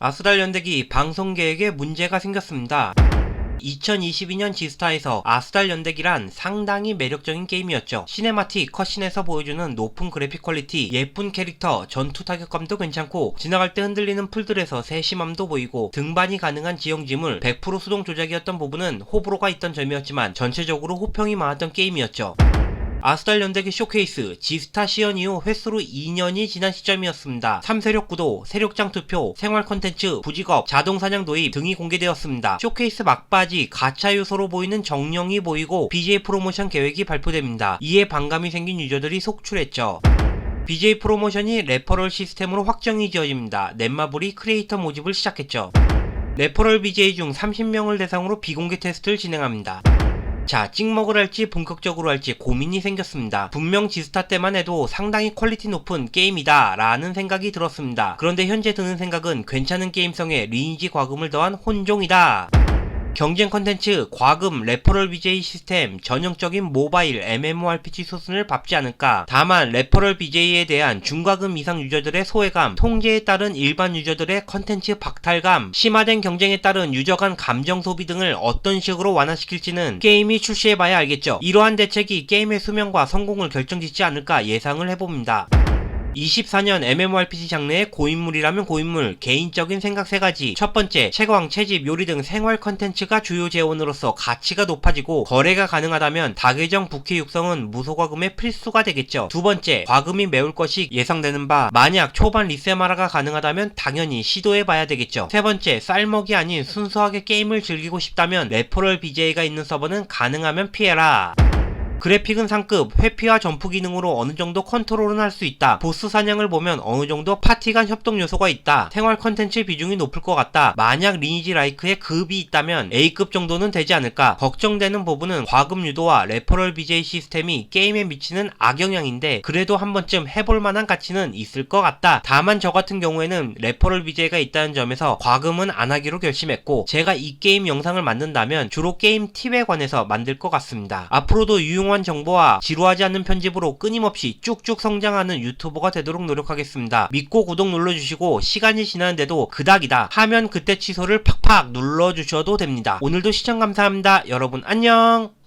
아스달 연대기 방송 계획에 문제가 생겼습니다. 2022년 지스타에서 아스달 연대기란 상당히 매력적인 게임이었죠. 시네마틱 컷신에서 보여주는 높은 그래픽 퀄리티, 예쁜 캐릭터, 전투 타격감도 괜찮고 지나갈 때 흔들리는 풀들에서 세심함도 보이고 등반이 가능한 지형지물, 100% 수동 조작이었던 부분은 호불호가 있던 점이었지만 전체적으로 호평이 많았던 게임이었죠. 아스달 연대기 쇼케이스 지스타 시연 이후 횟수로 2년이 지난 시점이었습니다. 3세력 구도, 세력장 투표, 생활 콘텐츠, 부직업, 자동 사냥 도입 등이 공개되었습니다. 쇼케이스 막바지 가차 요소로 보이는 정령이 보이고 BJ 프로모션 계획이 발표됩니다. 이에 반감이 생긴 유저들이 속출했죠. BJ 프로모션이 레퍼럴 시스템으로 확정이 지어집니다. 넷마블이 크리에이터 모집을 시작했죠. 레퍼럴 BJ 중 30명을 대상으로 비공개 테스트를 진행합니다. 자, 찍먹을 할지 본격적으로 할지 고민이 생겼습니다. 분명 지스타 때만 해도 상당히 퀄리티 높은 게임이다 라는 생각이 들었습니다. 그런데 현재 드는 생각은 괜찮은 게임성에 리니지 과금을 더한 혼종이다. 경쟁 컨텐츠, 과금, 레퍼럴 BJ 시스템, 전형적인 모바일 MMORPG 수순을 밟지 않을까. 다만 레퍼럴 BJ에 대한 중과금 이상 유저들의 소외감, 통제에 따른 일반 유저들의 컨텐츠 박탈감, 심화된 경쟁에 따른 유저 간 감정 소비 등을 어떤 식으로 완화시킬지는 게임이 출시해봐야 알겠죠. 이러한 대책이 게임의 수명과 성공을 결정짓지 않을까 예상을 해봅니다. 24년 MMORPG 장르의 고인물이라면 고인물, 개인적인 생각 세 가지. 첫 번째, 채광, 채집, 요리 등 생활 컨텐츠가 주요 재원으로서 가치가 높아지고 거래가 가능하다면 다계정 부캐 육성은 무소과금의 필수가 되겠죠. 두 번째, 과금이 매울 것이 예상되는 바 만약 초반 리세마라가 가능하다면 당연히 시도해봐야 되겠죠. 세 번째, 쌀먹이 아닌 순수하게 게임을 즐기고 싶다면 레퍼럴 BJ가 있는 서버는 가능하면 피해라. 그래픽은 상급, 회피와 점프 기능으로 어느 정도 컨트롤은 할 수 있다. 보스 사냥을 보면 어느 정도 파티 간 협동 요소가 있다. 생활 컨텐츠 비중이 높을 것 같다. 만약 리니지 라이크에 급이 있다면 A급 정도는 되지 않을까. 걱정되는 부분은 과금 유도와 레퍼럴 BJ 시스템이 게임에 미치는 악영향인데 그래도 한 번쯤 해볼 만한 가치는 있을 것 같다. 다만 저 같은 경우에는 레퍼럴 BJ가 있다는 점에서 과금은 안 하기로 결심했고 제가 이 게임 영상을 만든다면 주로 게임 팁에 관해서 만들 것 같습니다. 앞으로도 유용 한 정보와 지루하지 않는 편집으로 끊임없이 쭉쭉 성장하는 유튜버가 되도록 노력하겠습니다. 믿고 구독 눌러주시고 시간이 지나는데도 그닥이다 하면 그때 취소를 팍팍 눌러주셔도 됩니다. 오늘도 시청 감사합니다. 여러분 안녕